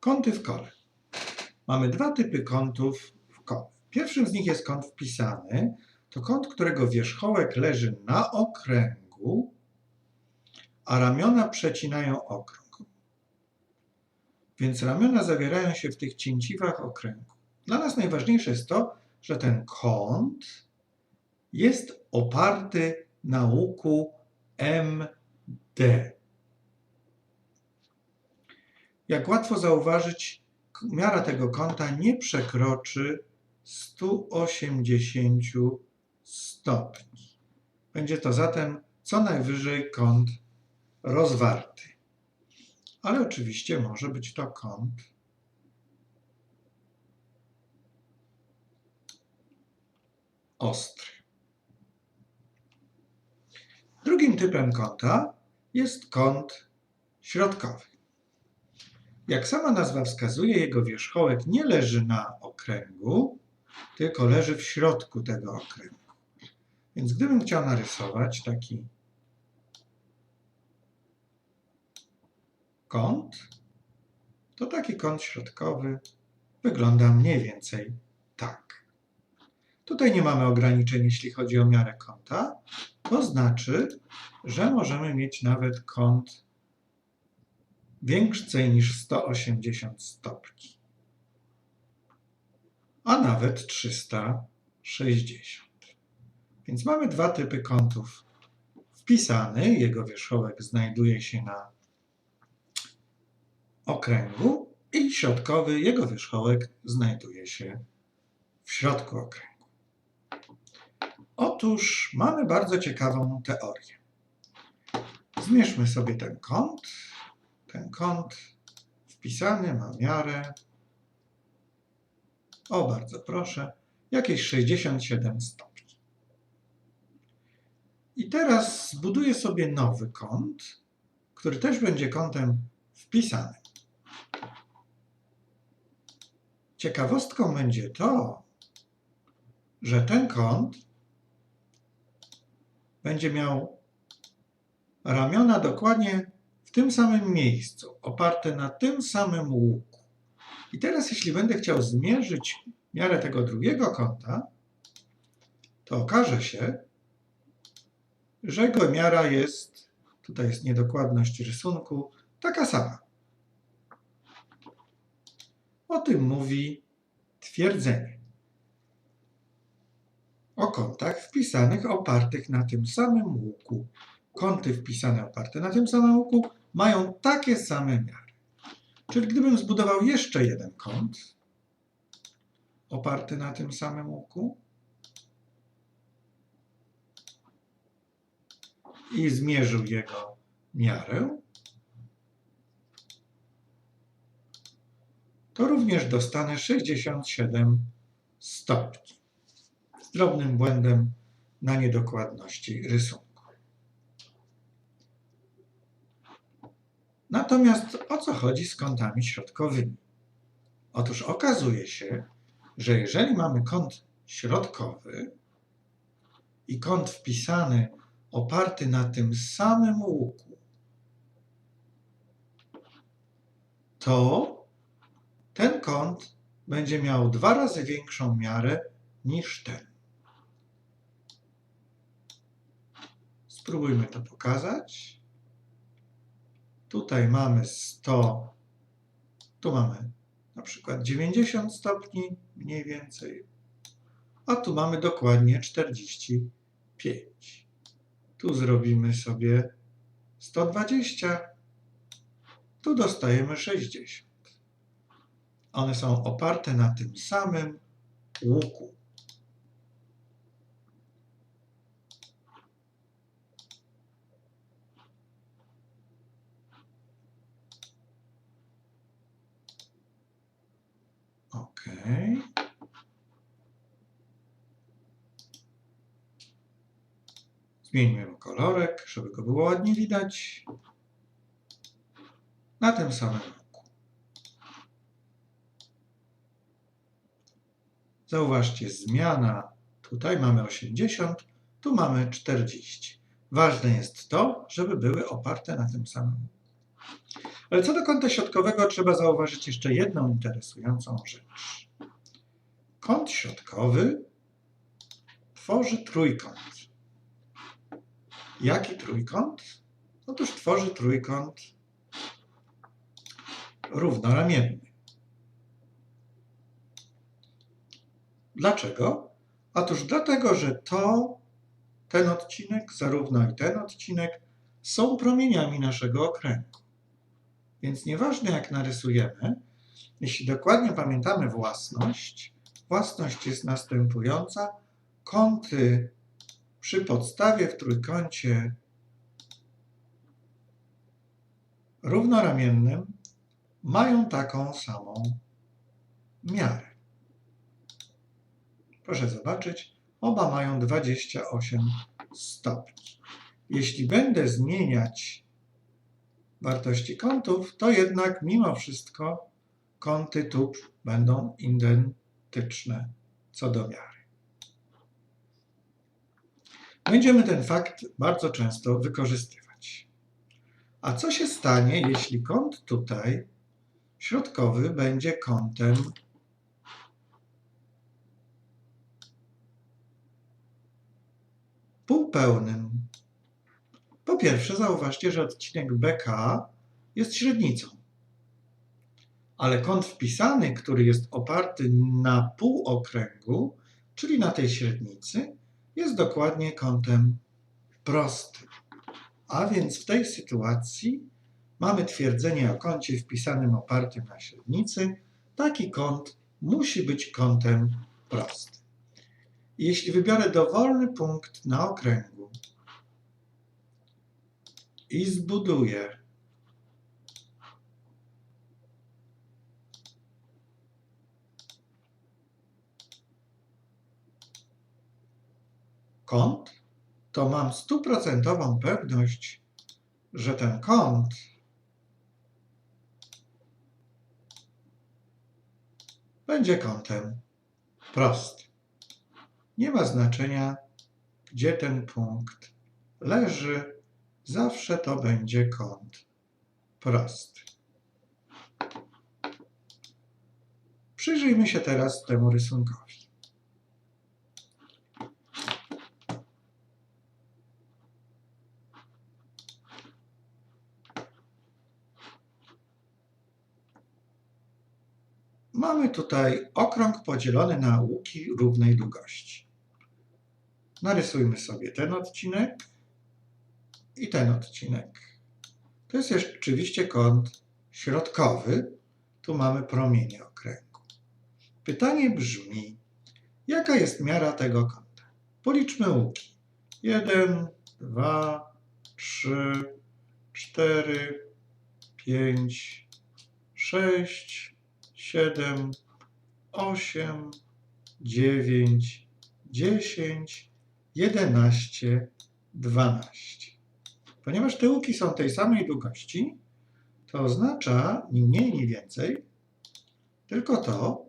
Kąty w kole. Mamy dwa typy kątów w kole. Pierwszym z nich jest kąt wpisany. To kąt, którego wierzchołek leży na okręgu, a ramiona przecinają okrąg. Więc ramiona zawierają się w tych cięciwach okręgu. Dla nas najważniejsze jest to, że ten kąt jest oparty na łuku MD. Jak łatwo zauważyć, miara tego kąta nie przekroczy 180 stopni. Będzie to zatem co najwyżej kąt rozwarty. Ale oczywiście może być to kąt ostry. Drugim typem kąta jest kąt środkowy. Jak sama nazwa wskazuje, jego wierzchołek nie leży na okręgu, tylko leży w środku tego okręgu. Więc gdybym chciał narysować taki kąt, to taki kąt środkowy wygląda mniej więcej tak. Tutaj nie mamy ograniczeń, jeśli chodzi o miarę kąta. To znaczy, że możemy mieć nawet kąt więcej niż 180 stopni, a nawet 360. Więc mamy dwa typy kątów. Wpisany, jego wierzchołek znajduje się na okręgu i środkowy, jego wierzchołek znajduje się w środku okręgu. Otóż mamy bardzo ciekawą teorię. Zmierzmy sobie ten kąt. Ten kąt wpisany ma miarę. O, bardzo proszę, jakieś 67 stopni. I teraz zbuduję sobie nowy kąt, który też będzie kątem wpisanym. Ciekawostką będzie to, że ten kąt będzie miał ramiona dokładnie tym samym miejscu, oparte na tym samym łuku. I teraz, jeśli będę chciał zmierzyć miarę tego drugiego kąta, to okaże się, że jego miara jest, tutaj jest niedokładność rysunku, taka sama. O tym mówi twierdzenie o kątach wpisanych opartych na tym samym łuku. Kąty wpisane oparte na tym samym łuku mają takie same miary. Czyli gdybym zbudował jeszcze jeden kąt oparty na tym samym łuku i zmierzył jego miarę, to również dostanę 67 stopni z drobnym błędem na niedokładności rysunku. Natomiast o co chodzi z kątami środkowymi? Otóż okazuje się, że jeżeli mamy kąt środkowy i kąt wpisany oparty na tym samym łuku, to ten kąt będzie miał dwa razy większą miarę niż ten. Spróbujmy to pokazać. Tutaj mamy 100, tu mamy na przykład 90 stopni mniej więcej, a tu mamy dokładnie 45. Tu zrobimy sobie 120, tu dostajemy 60. One są oparte na tym samym łuku. Ok. Zmieńmy kolorek, żeby go było ładnie widać. Na tym samym łuku. Zauważcie, zmiana. Tutaj mamy 80, tu mamy 40. Ważne jest to, żeby były oparte na tym samym. Ale co do kąta środkowego trzeba zauważyć jeszcze jedną interesującą rzecz. Kąt środkowy tworzy trójkąt. Jaki trójkąt? Otóż tworzy trójkąt równoramienny. Dlaczego? Otóż dlatego, że to, ten odcinek, zarówno i ten odcinek są promieniami naszego okręgu. Więc nieważne jak narysujemy, jeśli dokładnie pamiętamy własność, własność jest następująca. Kąty przy podstawie w trójkącie równoramiennym mają taką samą miarę. Proszę zobaczyć, oba mają 28 stopni. Jeśli będę zmieniać wartości kątów, to jednak mimo wszystko kąty tu będą identyczne co do miary. Będziemy ten fakt bardzo często wykorzystywać. A co się stanie, jeśli kąt tutaj środkowy będzie kątem półpełnym? Po pierwsze, zauważcie, że odcinek BK jest średnicą. Ale kąt wpisany, który jest oparty na półokręgu, czyli na tej średnicy, jest dokładnie kątem prostym. A więc w tej sytuacji mamy twierdzenie o kącie wpisanym opartym na średnicy. Taki kąt musi być kątem prostym. Jeśli wybiorę dowolny punkt na okręgu i zbuduję. Kąt, to mam stuprocentową pewność, że ten kąt będzie kątem prostym. Nie ma znaczenia, gdzie ten punkt leży, zawsze to będzie kąt prosty. Przyjrzyjmy się teraz temu rysunkowi. Mamy tutaj okrąg podzielony na łuki równej długości. Narysujmy sobie ten odcinek i ten odcinek. To jest oczywiście kąt środkowy. Tu mamy promienie okręgu. Pytanie brzmi, jaka jest miara tego kąta? Policzmy łuki. 1, 2, 3, 4, 5, 6, 7, 8, 9, 10, 11, 12. Ponieważ te łuki są tej samej długości, to oznacza ni mniej, ni więcej tylko to,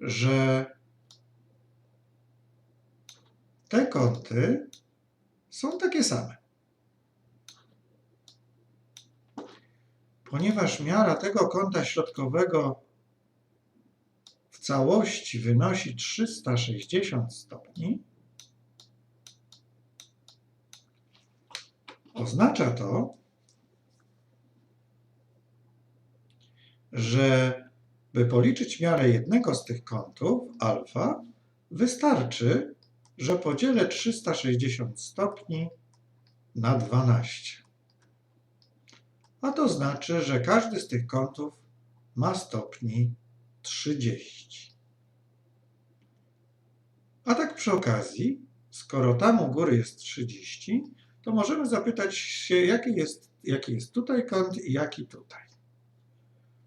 że te kąty są takie same. Ponieważ miara tego kąta środkowego w całości wynosi 360 stopni, oznacza to, że by policzyć miarę jednego z tych kątów, alfa, wystarczy, że podzielę 360 stopni na 12 a to znaczy, że każdy z tych kątów ma stopni 30. A tak przy okazji, skoro tam u góry jest 30, to możemy zapytać się, jaki jest, jaki jest tutaj kąt i jaki tutaj.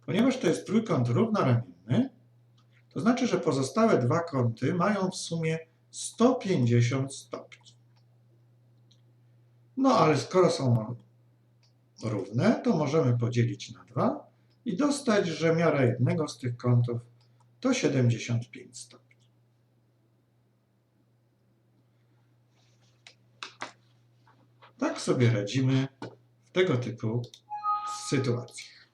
Ponieważ to jest trójkąt równoramienny, to znaczy, że pozostałe dwa kąty mają w sumie 150 stopni. No ale skoro są równe, to możemy podzielić na 2 i dostać, że miara jednego z tych kątów to 75 stopni. Tak sobie radzimy w tego typu sytuacjach.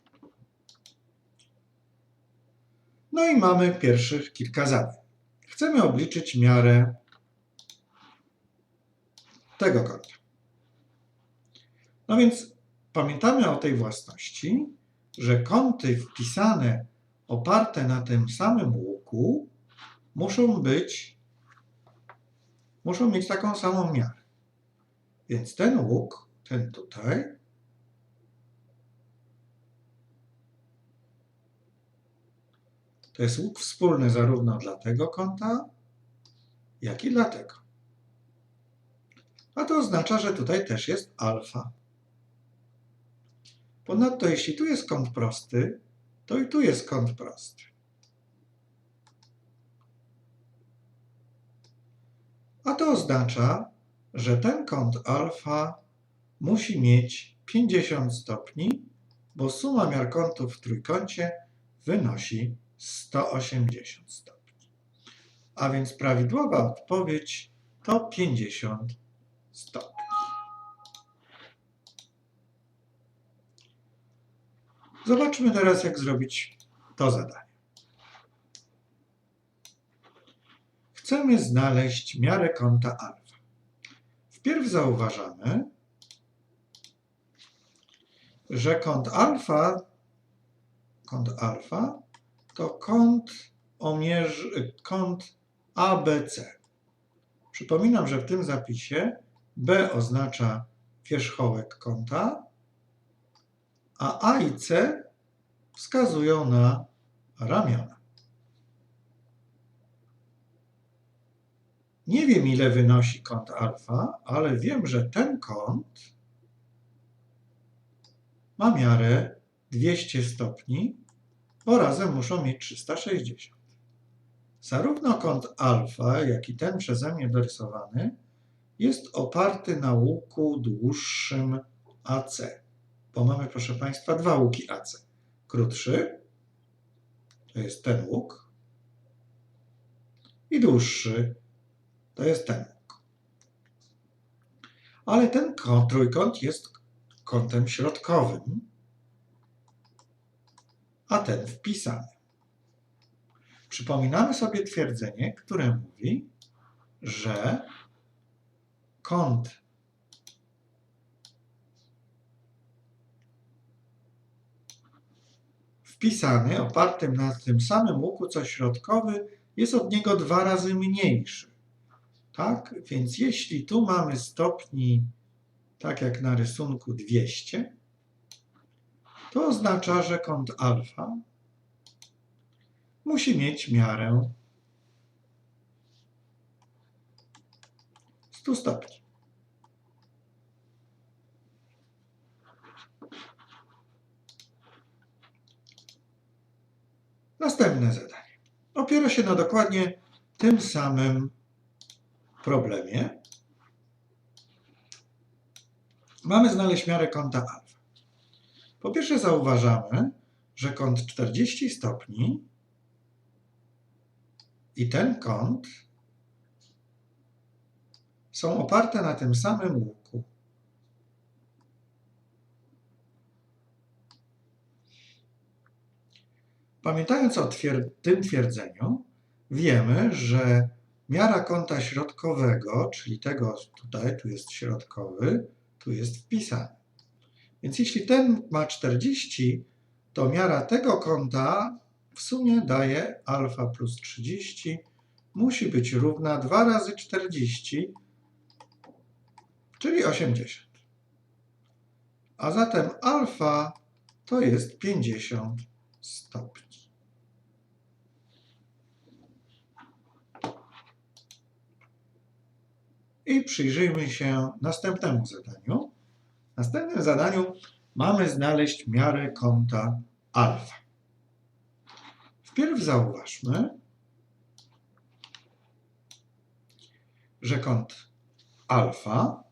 No i mamy pierwszych kilka zadań. Chcemy obliczyć miarę tego kąta. No więc pamiętamy o tej własności, że kąty wpisane oparte na tym samym łuku muszą być, muszą mieć taką samą miarę. Więc ten łuk, ten tutaj, to jest łuk wspólny zarówno dla tego kąta, jak i dla tego. A to oznacza, że tutaj też jest alfa. Ponadto, jeśli tu jest kąt prosty, to i tu jest kąt prosty. A to oznacza, że ten kąt alfa musi mieć 50 stopni, bo suma miar kątów w trójkącie wynosi 180 stopni. A więc prawidłowa odpowiedź to 50 stopni. Zobaczmy teraz, jak zrobić to zadanie. Chcemy znaleźć miarę kąta alfa. Wpierw zauważamy, że kąt alfa, kąt alfa to kąt, o mierzy, kąt ABC. Przypominam, że w tym zapisie B oznacza wierzchołek kąta, a A i C wskazują na ramiona. Nie wiem, ile wynosi kąt alfa, ale wiem, że ten kąt ma miarę 200 stopni, bo razem muszą mieć 360. Zarówno kąt alfa, jak i ten przeze mnie dorysowany jest oparty na łuku dłuższym AC, bo mamy, proszę Państwa, dwa łuki AC. Krótszy, to jest ten łuk, i dłuższy, to jest ten. Ale ten kąt, trójkąt jest kątem środkowym, a ten wpisany. Przypominamy sobie twierdzenie, które mówi, że kąt wpisany, opartym na tym samym łuku co środkowy, jest od niego dwa razy mniejszy. Tak? Więc jeśli tu mamy stopni, tak jak na rysunku 200, to oznacza, że kąt alfa musi mieć miarę 100 stopni. Następne zadanie. Opiera się na dokładnie tym samym problemie. Mamy znaleźć miarę kąta alfa. Po pierwsze zauważamy, że kąt 40 stopni i ten kąt są oparte na tym samym łuku. Pamiętając o twier tym twierdzeniu, wiemy, że miara kąta środkowego, czyli tego tutaj, tu jest środkowy, tu jest wpisany. Więc jeśli ten ma 40, to miara tego kąta w sumie daje alfa plus 30, musi być równa 2 razy 40, czyli 80. A zatem alfa to jest 50 stopni. I przyjrzyjmy się następnemu zadaniu. W następnym zadaniu mamy znaleźć miarę kąta alfa. Wpierw zauważmy, że kąt alfa,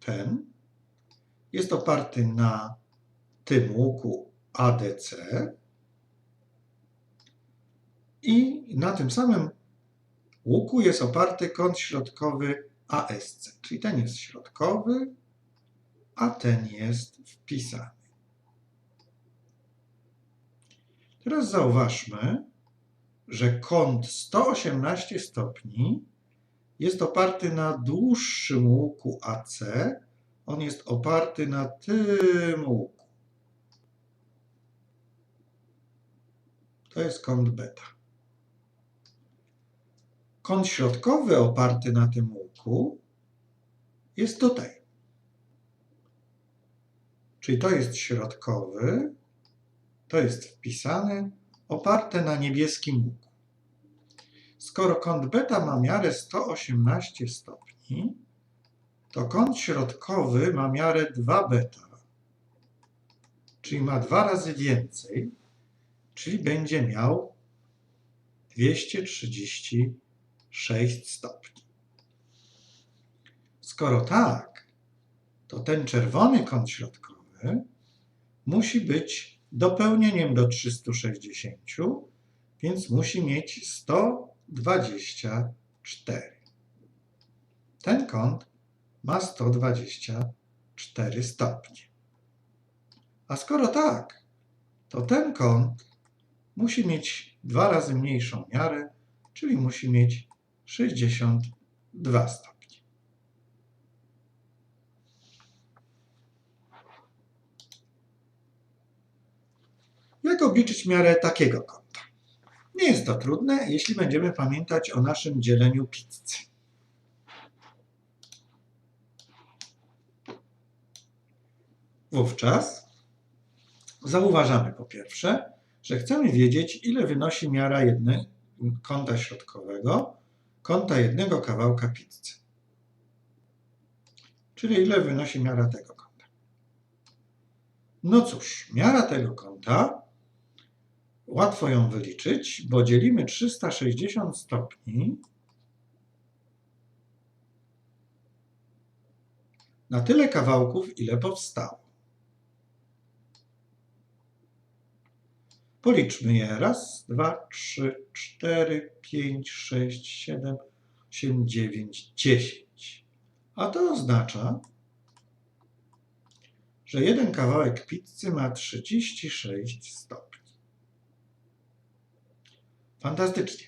ten, jest oparty na tym łuku ADC i na tym samym łuku jest oparty kąt środkowy ASC, czyli ten jest środkowy, a ten jest wpisany. Teraz zauważmy, że kąt 118 stopni jest oparty na dłuższym łuku AC, on jest oparty na tym łuku. To jest kąt beta. Kąt środkowy oparty na tym łuku jest tutaj. Czyli to jest środkowy, to jest wpisane, oparte na niebieskim łuku. Skoro kąt beta ma miarę 118 stopni, to kąt środkowy ma miarę 2 beta, czyli ma dwa razy więcej, czyli będzie miał 236 stopni. Skoro tak, to ten czerwony kąt środkowy musi być dopełnieniem do 360, więc musi mieć 124. Ten kąt ma 124 stopnie. A skoro tak, to ten kąt musi mieć dwa razy mniejszą miarę, czyli musi mieć 62 stopnie. Jak obliczyć miarę takiego kąta? Nie jest to trudne, jeśli będziemy pamiętać o naszym dzieleniu pizzy. Wówczas zauważamy po pierwsze, że chcemy wiedzieć, ile wynosi miara jednego kąta środkowego, kąta jednego kawałka pizzy. Czyli ile wynosi miara tego kąta. No cóż, miara tego kąta Łatwo ją wyliczyć, bo dzielimy 360 stopni na tyle kawałków, ile powstało. Policzmy je. Raz, dwa, trzy, cztery, pięć, sześć, siedem, osiem, dziewięć, dziesięć. A to oznacza, że jeden kawałek pizzy ma 36 stopni. Fantastycznie.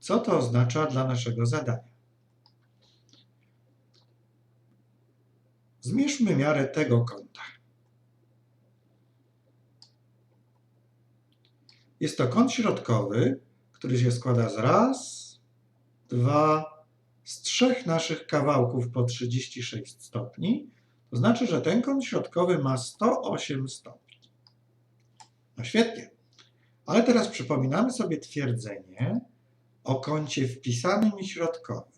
Co to oznacza dla naszego zadania? Zmierzmy miarę tego kąta. Jest to kąt środkowy, który się składa z raz, dwa, z trzech naszych kawałków po 36 stopni. To znaczy, że ten kąt środkowy ma 108 stopni. No świetnie. Ale teraz przypominamy sobie twierdzenie o kącie wpisanym i środkowym.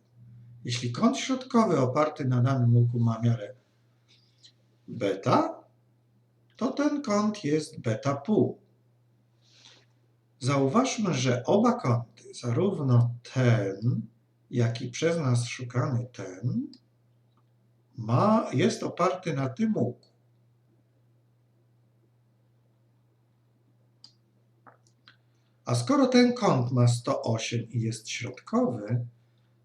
Jeśli kąt środkowy oparty na danym łuku ma miarę beta, to ten kąt jest beta pół. Zauważmy, że oba kąty, zarówno ten, jak i przez nas szukany ten, ma, jest oparty na tym łuku. A skoro ten kąt ma 108 i jest środkowy,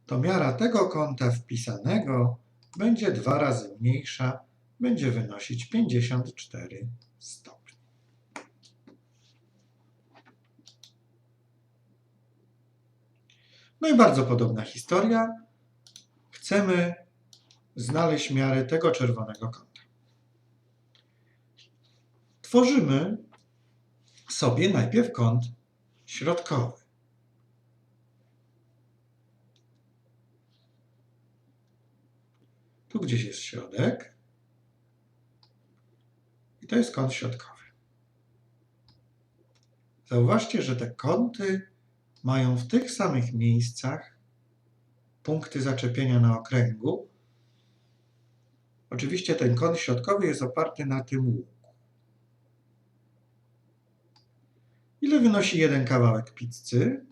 to miara tego kąta wpisanego będzie dwa razy mniejsza, będzie wynosić 54 stopni. No i bardzo podobna historia. Chcemy znaleźć miarę tego czerwonego kąta. Tworzymy sobie najpierw kąt środkowy. Tu gdzieś jest środek. I to jest kąt środkowy. Zauważcie, że te kąty mają w tych samych miejscach punkty zaczepienia na okręgu. Oczywiście ten kąt środkowy jest oparty na tym łuku. Ile wynosi jeden kawałek pizzy?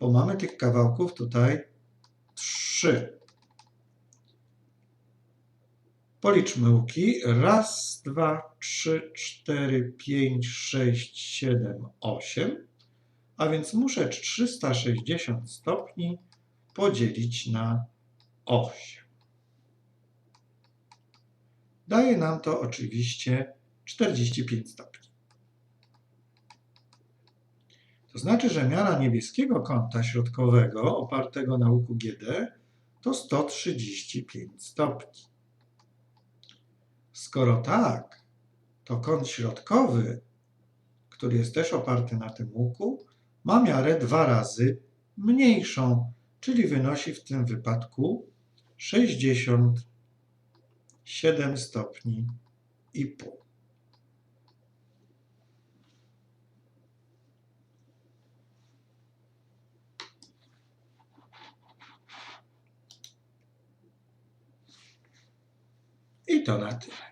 Bo mamy tych kawałków tutaj trzy. Policzmy łuki. Raz, dwa, trzy, cztery, pięć, sześć, siedem, osiem. A więc muszę 360 stopni podzielić na 8. Daje nam to oczywiście 45 stopni. To znaczy, że miara niebieskiego kąta środkowego opartego na łuku GD to 135 stopni. Skoro tak, to kąt środkowy, który jest też oparty na tym łuku, ma miarę dwa razy mniejszą, czyli wynosi w tym wypadku 67 stopni i pół. I to na tyle.